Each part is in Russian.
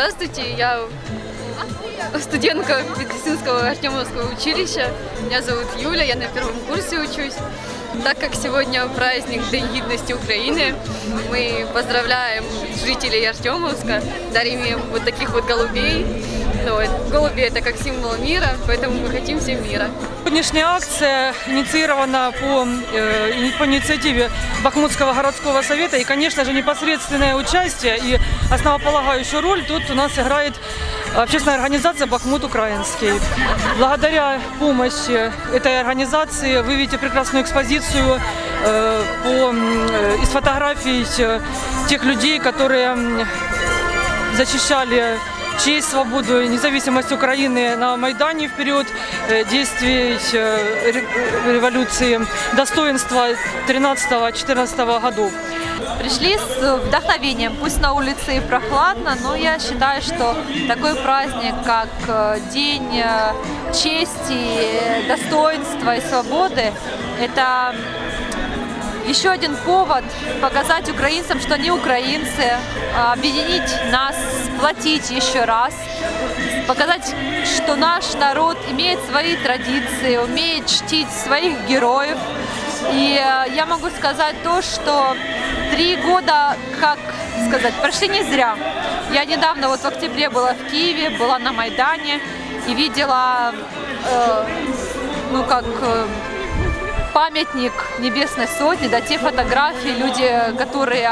Здравствуйте, я студентка медицинского Артемовского училища. Меня зовут Юля, я на первом курсе учусь. Так как сегодня праздник День гидности Украины, мы поздравляем жителей Артемовска, дарим им вот таких вот голубей. Вот, голуби это как символ мира, поэтому мы хотим всем мира. Сегодняшняя акция инициирована по, э, по инициативе Бахмутского городского совета и, конечно же, непосредственное участие и основополагающую роль тут у нас играет общественная организация «Бахмут Украинский». Благодаря помощи этой организации вы видите прекрасную экспозицию э, по, э, из фотографий тех людей, которые защищали честь, свободу и независимость Украины на Майдане в период э, действий э, ре- революции, достоинства 13-14 годов. Пришли с вдохновением. Пусть на улице и прохладно, но я считаю, что такой праздник, как э, День чести, достоинства и свободы, это еще один повод показать украинцам, что они украинцы, а, объединить нас, сплотить еще раз, показать, что наш народ имеет свои традиции, умеет чтить своих героев. И э, я могу сказать то, что три года, как сказать, прошли не зря. Я недавно, вот в октябре была в Киеве, была на Майдане и видела, э, ну как, э, памятник Небесной Сотни, да, те фотографии, люди, которые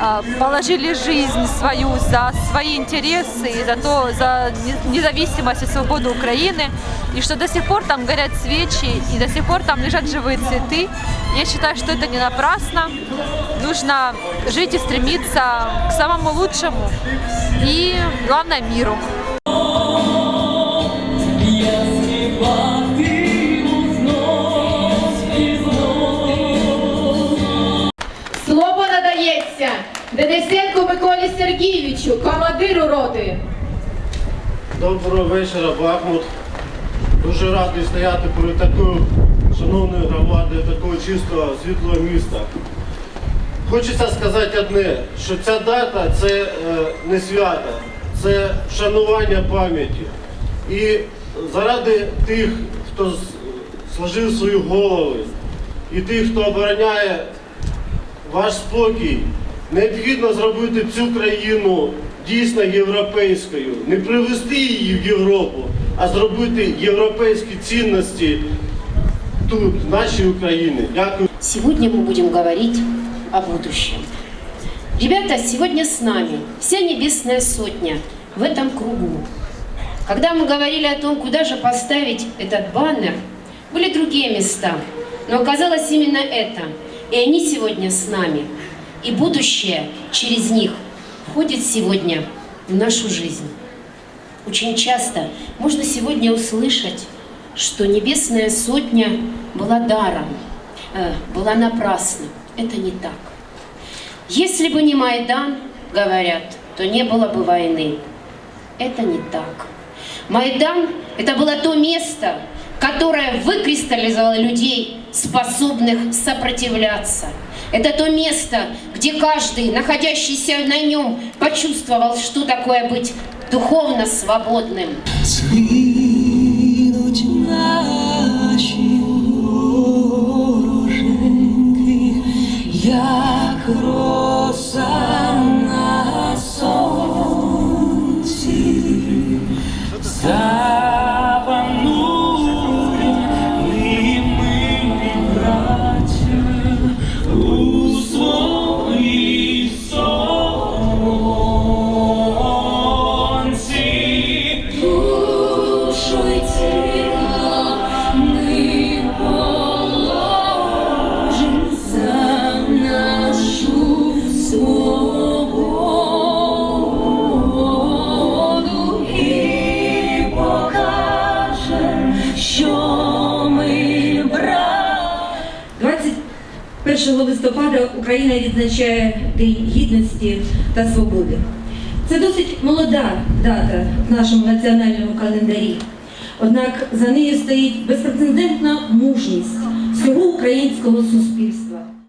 а, положили жизнь свою за свои интересы и за то, за не- независимость и свободу Украины, и что до сих пор там горят свечи, и до сих пор там лежат живые цветы. Я считаю, что это не напрасно. Нужно жить и стремиться к самому лучшему и, главное, миру. Слово надається Денисенку Миколі Сергійовичу, командиру роти. Доброго вечора, Бахмут. Дуже радий стояти перед такою шановною громадою, такого чистого, світлого міста. Хочеться сказати одне, що ця дата це е, не свято, це вшанування пам'яті. І заради тих, хто сложив свої голови, і тих, хто обороняє ваш спокій. Необхідно зробити цю країну дійсно європейською, не привести її в Європу, а зробити європейські цінності тут, в нашій Україні. Дякую. Сегодня мы будем говорить о будущем. Ребята, сегодня с нами вся небесная сотня в этом кругу. Когда мы говорили о том, куда же поставить этот баннер, были другие места, но оказалось именно это. и они сегодня с нами. И будущее через них входит сегодня в нашу жизнь. Очень часто можно сегодня услышать, что небесная сотня была даром, э, была напрасна. Это не так. Если бы не Майдан, говорят, то не было бы войны. Это не так. Майдан – это было то место, которое выкристаллизовало людей, способных сопротивляться. Это то место, где каждый, находящийся на нем, почувствовал, что такое быть духовно свободным. Згинуть 21 листопада Україна відзначає День гідності та свободи. Це досить молода дата в нашому національному календарі. Однак за нею стоїть безпрецедентна мужність всього українського суспільства.